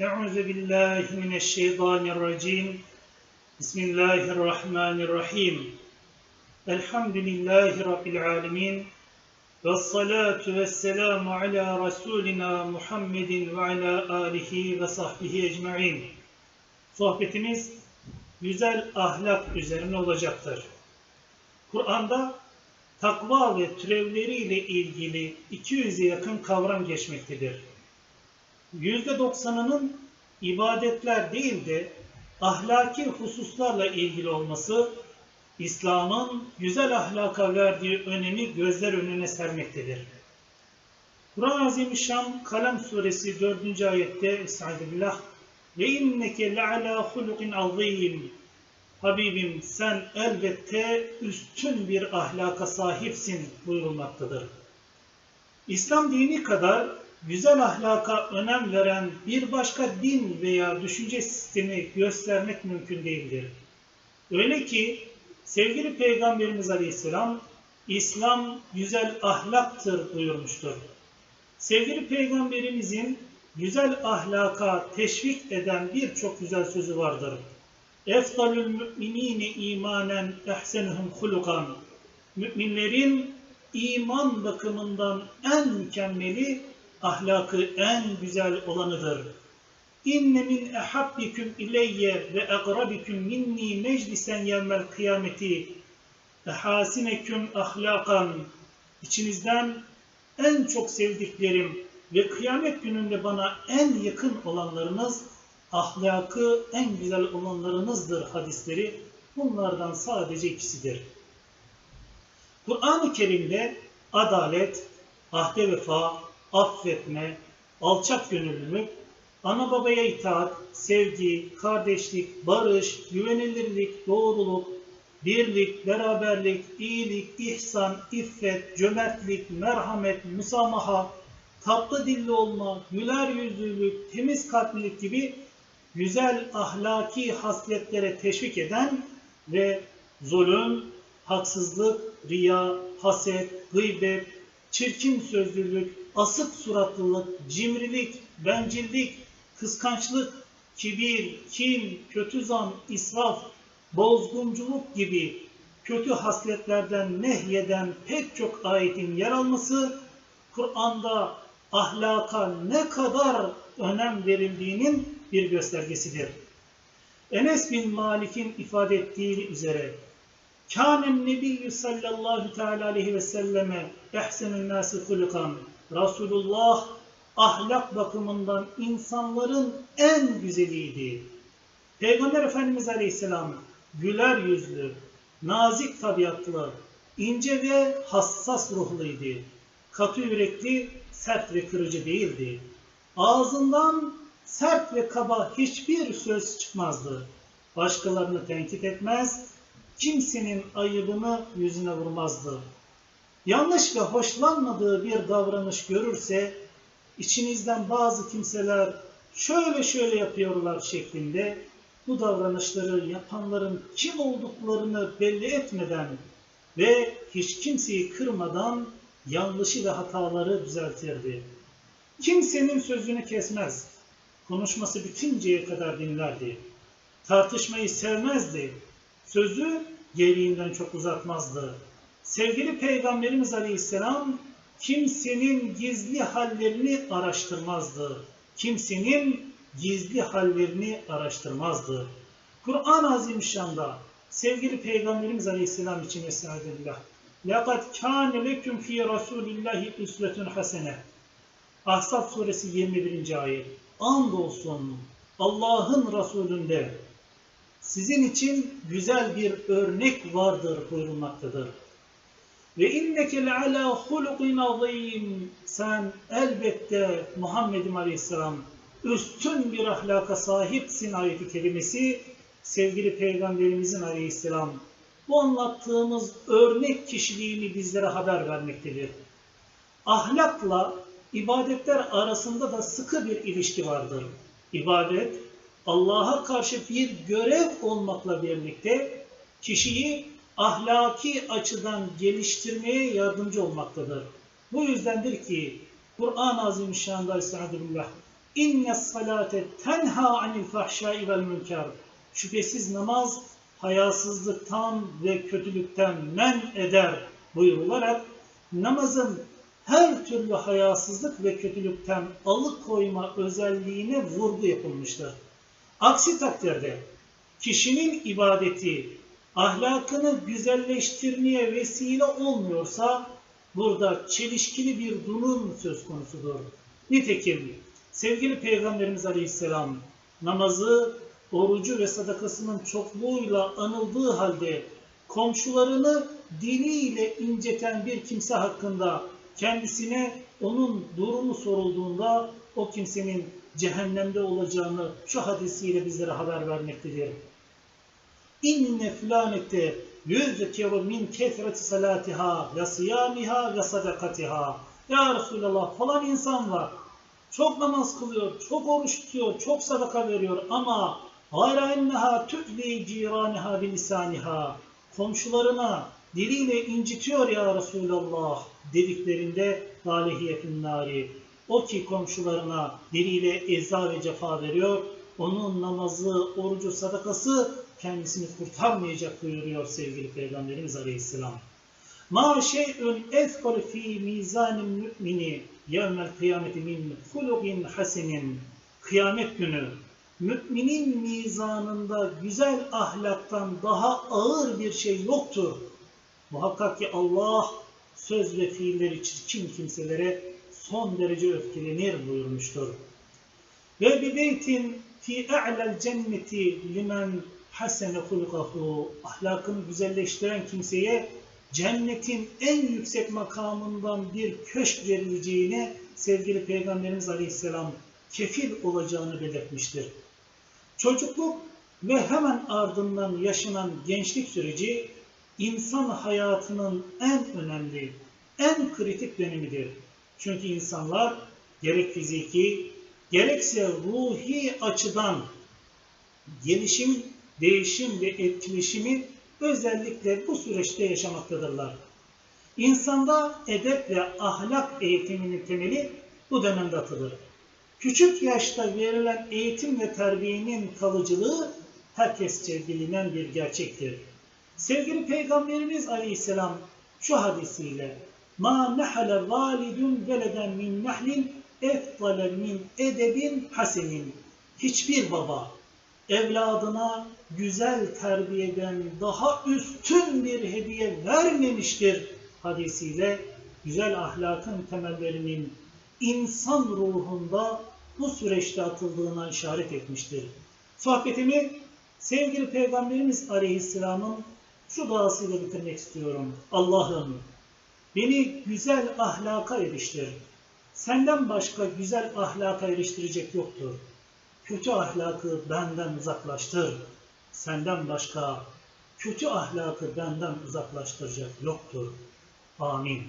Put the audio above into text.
Euzu billahi mineşşeytanirracim. Bismillahirrahmanirrahim. Elhamdülillahi rabbil alamin. Ve salatu ve selamu ala Resulina Muhammedin ve ala alihi ve sahbihi ecmain. Sohbetimiz güzel ahlak üzerine olacaktır. Kur'an'da takva ve türevleriyle ilgili 200'e yakın kavram geçmektedir. %90'ının ibadetler değil de ahlaki hususlarla ilgili olması İslam'ın güzel ahlaka verdiği önemi gözler önüne sermektedir. Kur'an-ı Azimüşşan Kalem Suresi 4. ayette Estağfirullah ve inneke le'ala hulukin azim Habibim sen elbette üstün bir ahlaka sahipsin buyurulmaktadır. İslam dini kadar güzel ahlaka önem veren bir başka din veya düşünce sistemi göstermek mümkün değildir. Öyle ki sevgili Peygamberimiz Aleyhisselam İslam güzel ahlaktır buyurmuştur. Sevgili Peygamberimizin güzel ahlaka teşvik eden birçok güzel sözü vardır. Efdalül müminine imanen ehsenuhum hulukan. Müminlerin iman bakımından en mükemmeli, ahlakı en güzel olanıdır. İnne min ehabbiküm ileyye ve eqrabiküm minni meclisen yevmel kıyameti ehasineküm ahlakan. İçinizden en çok sevdiklerim ve kıyamet gününde bana en yakın olanlarınız ahlakı en güzel olanlarınızdır hadisleri bunlardan sadece ikisidir. Kur'an-ı Kerim'de adalet, ahde vefa, affetme, alçak gönüllülük, ana babaya itaat, sevgi, kardeşlik, barış, güvenilirlik, doğruluk, birlik, beraberlik, iyilik, ihsan, iffet, cömertlik, merhamet, musamaha, tatlı dilli olma, güler yüzlülük, temiz kalplilik gibi güzel ahlaki hasletlere teşvik eden ve zulüm, haksızlık, riya, haset, gıybet, çirkin sözlülük, asık suratlılık, cimrilik, bencillik, kıskançlık, kibir, kin, kötü zan, israf, bozgunculuk gibi kötü hasletlerden nehyeden pek çok ayetin yer alması, Kur'an'da ahlaka ne kadar önem verildiğinin bir göstergesidir. Enes bin Malik'in ifade ettiği üzere Kânem nebiyyü sallallahu teala aleyhi ve selleme ehsenün nâsi hulukan Resulullah ahlak bakımından insanların en güzeliydi. Peygamber Efendimiz Aleyhisselam güler yüzlü, nazik tabiatlı, ince ve hassas ruhluydu. Katı yürekli, sert ve kırıcı değildi. Ağzından sert ve kaba hiçbir söz çıkmazdı. Başkalarını tenkit etmez, kimsenin ayıbını yüzüne vurmazdı. Yanlış ve hoşlanmadığı bir davranış görürse, içinizden bazı kimseler şöyle şöyle yapıyorlar şeklinde bu davranışları yapanların kim olduklarını belli etmeden ve hiç kimseyi kırmadan yanlışı ve hataları düzeltirdi. Kimsenin sözünü kesmez, konuşması bitinceye kadar dinlerdi. Tartışmayı sevmezdi, sözü gereğinden çok uzatmazdı. Sevgili Peygamberimiz Aleyhisselam kimsenin gizli hallerini araştırmazdı. Kimsenin gizli hallerini araştırmazdı. Kur'an-ı Azimüşşan'da sevgili Peygamberimiz Aleyhisselam için Estağfirullah. لَقَدْ كَانَ لَكُمْ ف۪ي رَسُولِ اللّٰهِ اُسْوَةٌ حَسَنَةٌ Ahzab suresi 21. ayet. Andolsun Allah'ın Resulünde sizin için güzel bir örnek vardır buyurulmaktadır. Ve inneke leala hulukin azim. Sen elbette Muhammed'im Aleyhisselam üstün bir ahlaka sahipsin ayeti kelimesi sevgili Peygamberimizin Aleyhisselam bu anlattığımız örnek kişiliğini bizlere haber vermektedir. Ahlakla ibadetler arasında da sıkı bir ilişki vardır. İbadet Allah'a karşı bir görev olmakla birlikte kişiyi ahlaki açıdan geliştirmeye yardımcı olmaktadır. Bu yüzdendir ki Kur'an-ı Azimüşşan'da Estağfirullah İnne salate tenha anil fahşai vel münker. Şüphesiz namaz hayasızlıktan ve kötülükten men eder buyurularak namazın her türlü hayasızlık ve kötülükten alıkoyma özelliğine vurgu yapılmıştır. Aksi takdirde kişinin ibadeti ahlakını güzelleştirmeye vesile olmuyorsa burada çelişkili bir durum söz konusudur. Nitekim sevgili Peygamberimiz Aleyhisselam namazı, orucu ve sadakasının çokluğuyla anıldığı halde komşularını diliyle inceten bir kimse hakkında kendisine onun durumu sorulduğunda o kimsenin cehennemde olacağını şu hadisiyle bizlere haber vermektedir. İnne flanete yüzkeru min kefreti salatiha ve siyamiha ve sadakatiha. Ya Resulallah falan insan var. Çok namaz kılıyor, çok oruç tutuyor, çok sadaka veriyor ama gayra enneha tü'li ciraniha bilisaniha. Komşularına diliyle incitiyor ya Resulallah dediklerinde aleyhiyetün nari. O ki komşularına diliyle eza ve cefa veriyor. Onun namazı, orucu, sadakası kendisini kurtarmayacak buyuruyor sevgili Peygamberimiz Aleyhisselam. Ma şey'ün ethkol fi mizanin mümini yevmel kıyameti min hulugin hasenin. Kıyamet günü müminin mizanında güzel ahlaktan daha ağır bir şey yoktur. Muhakkak ki Allah söz ve fiilleri çirkin kimselere son derece öfkelenir buyurmuştur. Ve bir beytin fi a'lel cenneti limen hasene hulkahu ahlakını güzelleştiren kimseye cennetin en yüksek makamından bir köşk verileceğine sevgili Peygamberimiz Aleyhisselam kefil olacağını belirtmiştir. Çocukluk ve hemen ardından yaşanan gençlik süreci insan hayatının en önemli, en kritik dönemidir. Çünkü insanlar gerek fiziki, gerekse ruhi açıdan gelişim, değişim ve etkileşimi özellikle bu süreçte yaşamaktadırlar. İnsanda edep ve ahlak eğitiminin temeli bu dönemde atılır. Küçük yaşta verilen eğitim ve terbiyenin kalıcılığı herkesçe bilinen bir gerçektir. Sevgili Peygamberimiz Aleyhisselam şu hadisiyle ma nehale validun veleden min nehlin efdale min edebin hasenin hiçbir baba evladına güzel terbiyeden daha üstün bir hediye vermemiştir hadisiyle güzel ahlakın temellerinin insan ruhunda bu süreçte atıldığına işaret etmiştir. Sohbetimi sevgili Peygamberimiz Aleyhisselam'ın şu duasıyla bitirmek istiyorum. Allah'ım beni güzel ahlaka eriştir. Senden başka güzel ahlaka eriştirecek yoktur. Kötü ahlakı benden uzaklaştır. Senden başka kötü ahlakı benden uzaklaştıracak yoktur. Amin.